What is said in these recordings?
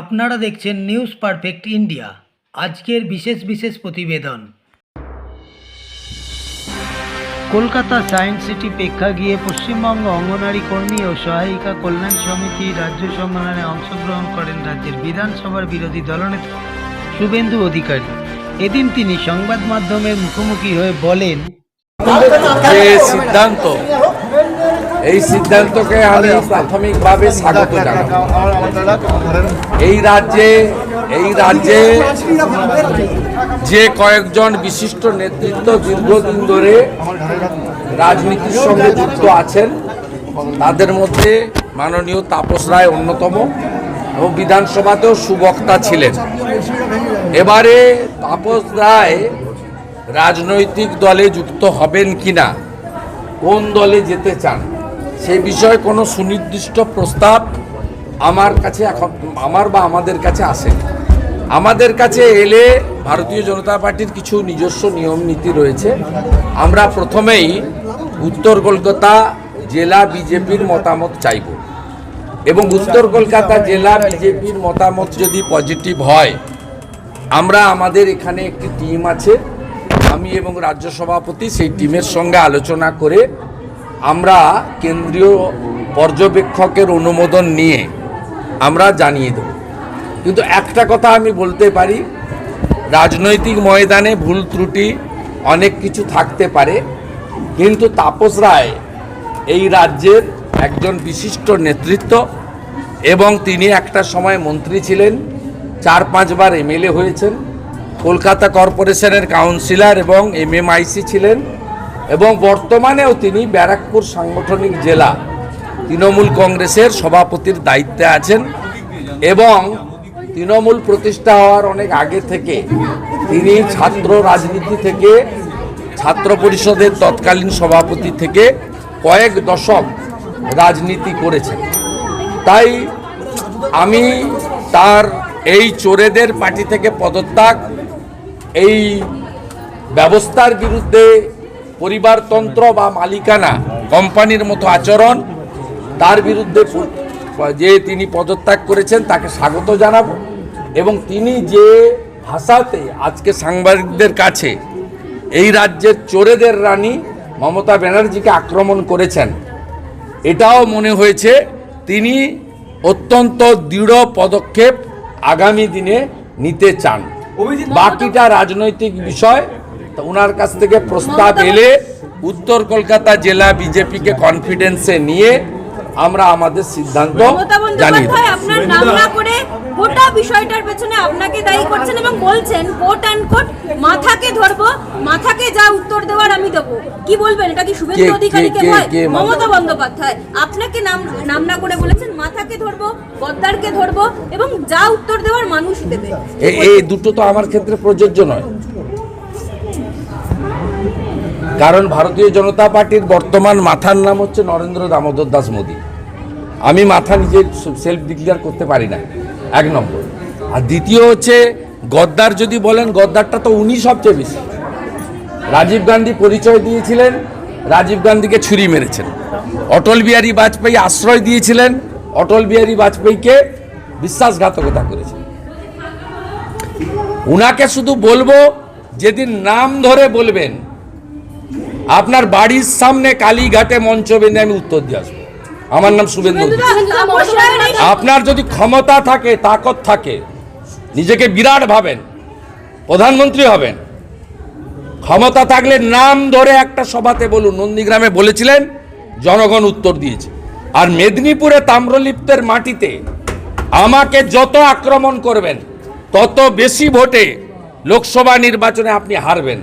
আপনারা দেখছেন news perfect India আজকের বিশেষ বিশেষ প্রতিবেদন। কলকাতা সায়েন্স সিটি প্রেক্ষাগৃহে পশ্চিমবঙ্গ অঙ্গনারী কর্মী ও সহায়িকা কল্যাণ সমিতি রাজ্য সম্মেলনে অংশগ্রহণ করেন রাজ্যের বিধানসভার বিরোধী দলনেতা শুভেন্দু অধিকারী। এদিন তিনি সংবাদ মাধ্যমের মুখোমুখি হয়ে বলেন, যে সিদ্ধান্ত এই সিদ্ধান্তকে আমি প্রাথমিকভাবে স্বাগত এই রাজ্যে এই রাজ্যে যে কয়েকজন বিশিষ্ট নেতৃত্ব দীর্ঘদিন ধরে রাজনীতির সঙ্গে যুক্ত আছেন, তাদের মধ্যে মাননীয় তাপস রায় অন্যতম এবং বিধানসভাতেও সুবক্তা ছিলেন। এবারে তাপস রায় রাজনৈতিক দলে যুক্ত হবেন কিনা, কোন দলে যেতে চান? সে বিষয়ে কোনো সুনির্দিষ্ট প্রস্তাব আমার কাছে এখন, আমার বা আমাদের কাছে আসে আমাদের কাছে এলে ভারতীয় জনতা পার্টির কিছু নিজস্ব নিয়ম নীতি রয়েছে। আমরা প্রথমেই উত্তর কলকাতা জেলা বিজেপির মতামত চাইব। এবং উত্তর কলকাতা জেলা বিজেপির মতামত যদি পজিটিভ হয়, আমরা আমাদের এখানে একটি টিম আছে। আমি এবং রাজ্য সভাপতি সেই টিমের সঙ্গে আলোচনা করে আমরা কেন্দ্রীয় পর্যবেক্ষকের অনুমোদন নিয়ে আমরা জানিয়ে দেব। কিন্তু একটা কথা আমি বলতে পারি, রাজনৈতিক ময়দানে ভুল ত্রুটি অনেক কিছু থাকতে পারে, কিন্তু তাপস রায় এই রাজ্যের একজন বিশিষ্ট নেতৃত্ব এবং তিনি একটা সময় মন্ত্রী ছিলেন, চার পাঁচবার এমএলএ হয়েছেন, কলকাতা কর্পোরেশনের কাউন্সিলর এবং এমএমআইসি ছিলেন এবং বর্তমানেও তিনি ব্যারাকপুর সাংগঠনিক জেলা তৃণমূল কংগ্রেসের সভাপতির দায়িত্বে আছেন এবং তৃণমূল প্রতিষ্ঠা হওয়ার অনেক আগে থেকে তিনি ছাত্র রাজনীতি থেকে, ছাত্র পরিষদের তৎকালীন সভাপতি থেকে কয়েক দশক রাজনীতি করেছেন। তাই আমি তার এই চোরেদের পার্টি থেকে পদত্যাগ, এই ব্যবস্থার বিরুদ্ধে পরিবারতন্ত্র বা মালিকানা কোম্পানির মতো আচরণ তার বিরুদ্ধে যে তিনি পদত্যাগ করেছেন তাকে স্বাগত জানাব। এবং তিনি যে ভাষাতে আজকে সাংবাদিকদের কাছে এই রাজ্যের চোরেদের রানী মমতা ব্যানার্জিকে আক্রমণ করেছেন এটাও মনে হয়েছে তিনি অত্যন্ত দৃঢ় পদক্ষেপ আগামী দিনে নিতে চান। বাকিটা রাজনৈতিক বিষয় তা ওনার কাছ থেকে প্রস্তাব এলে উত্তর কলকাতা জেলা বিজেপিকে কনফিডেন্সে নিয়ে আমরা আমাদের সিদ্ধান্ত মমতা জানিয়ে আপনার নাম না করে গোটা বিষয়টার পেছনে আপনাকে দায়ী করছেন এবং বলছেন কোট অ্যান্ড কোট মাথাকে ধরবো মাথাকে যা উত্তর দেওয়ার আমি দেবো। কি বলবেন? এটা কি শুভেন্দু অধিকারীকে ভয়? মমতা বন্দ্যোপাধ্যায় আপনাকে নাম নাম না করে বলেছেন মাথাকে ধরবো গদ্দারকে ধরবো এবং যা উত্তর দেওয়ার মানুষ দেবে। এই দুটো তো আমার ক্ষেত্রে প্রযোজ্য নয়। কারণ ভারতীয় জনতা পার্টির বর্তমান মাথার নাম হচ্ছে নরেন্দ্র দামোদর দাস মোদী। আমি মাথা নিজে সেলফ ডিক্লেয়ার করতে পারি না। এক নম্বর। আর দ্বিতীয় হচ্ছে, গদ্দার যদি বলেন, গদ্দারটা তো উনি সবচেয়ে বেশি। রাজীব গান্ধী পরিচয় দিয়েছিলেন, রাজীব গান্ধীকে ছুরি মেরেছেন। অটল বিহারী বাজপেয়ী আশ্রয় দিয়েছিলেন, অটল বিহারী বাজপেয়ীকে বিশ্বাসঘাতকতা করেছেন। উনাকে শুধু বলব, যেদিন নাম ধরে বলবেন আপনার বাড়ির সামনে কালীঘাটে মঞ্চ বেঁধে আমি উত্তর দিয়ে আসব। আমার নাম শুভেন্দু আপনার যদি ক্ষমতা থাকে তাকত থাকে নিজেকে বিরাট ভাবেন প্রধানমন্ত্রী হবেন ক্ষমতা থাকলে নাম ধরে একটা সভাতে বলুন। নন্দীগ্রামে বলেছিলেন জনগণ উত্তর দিয়েছে। আর মেদিনীপুরে তাম্রলিপ্তের মাটিতে আমাকে যত আক্রমণ করবেন তত বেশি ভোটে লোকসভা নির্বাচনে আপনি হারবেন।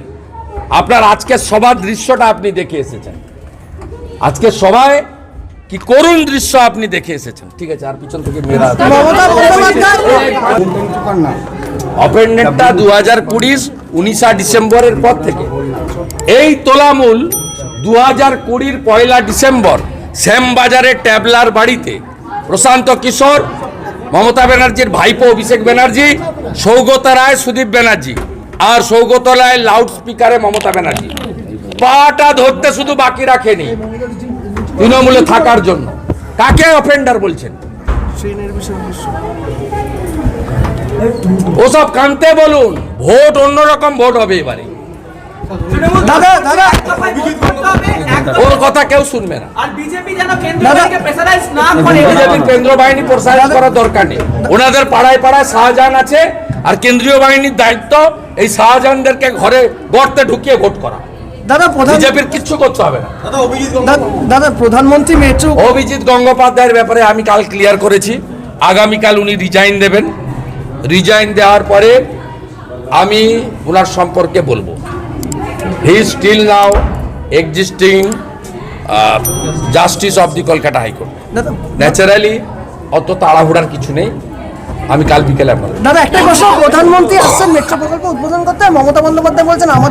আপনার আজকের সবার দৃশ্যটা আপনি দেখে এসেছেন। আজকে সবাই কি করুণ দৃশ্য আপনি দেখে এসেছেন। ঠিক আছে আর পিছন থেকে মেয়েরা অপেন্ডেন্টটা দু হাজার কুড়ির উনিশা ডিসেম্বরের পর থেকে। এই তোলামূল দু হাজার কুড়ির পয়লা ডিসেম্বর শ্যামবাজারের ট্যাবলার বাড়িতে। প্রশান্ত কিশোর মমতা ব্যানার্জির ভাইপো অভিষেক ব্যানার্জি সৌগত রায় সুদীপ ব্যানার্জি। আর সৌগতলায় লাউড স্পিকারে মমতা ব্যানার্জি। পাটা ধরতে শুধু বাকি রাখেনি, তৃণমূলে থাকার জন্য। কাকে অফেন্ডার বলছেন? ওসব কানতে বলুন, ভোট অন্যরকম ভোট হবে এবারে। দাদা দাদা। ওর কথা কেউ শুনবে না। আর বিজেপি যেন কেন্দ্রীয় বাহিনীকে প্রেসারাইজ না করে বিজেপির কেন্দ্রীয় বাহিনী করার দরকার নেই। ওনাদের পাড়ায় পাড়ায় শাহজাহান আছে আর কেন্দ্রীয় বাহিনীর দায়িত্ব এই শাহজাহানদেরকে ঘরে গর্তে ঢুকিয়ে ভোট করা। দাদা প্রধান বিজেপির কিচ্ছু করতে হবে না। দাদা প্রধানমন্ত্রী মেট্রো অভিজিৎ গঙ্গোপাধ্যায়ের ব্যাপারে আমি কাল ক্লিয়ার করেছি। আগামীকাল উনি রিজাইন দেবেন। রিজাইন দেওয়ার পরে আমি ওনার সম্পর্কে বলব। He still now existing justice of the Kolkata high court দাদা ন্যাচারালি অত তাড়াহুড়ার কিছু নেই। আমি কাল বিকেলে আপনার দাদা একটা প্রশ্ন। প্রধানমন্ত্রী আসছেন মেট্রো প্রকল্প উদ্বোধন করতে। মমতা বন্দ্যোপাধ্যায় বলছেন আমাদের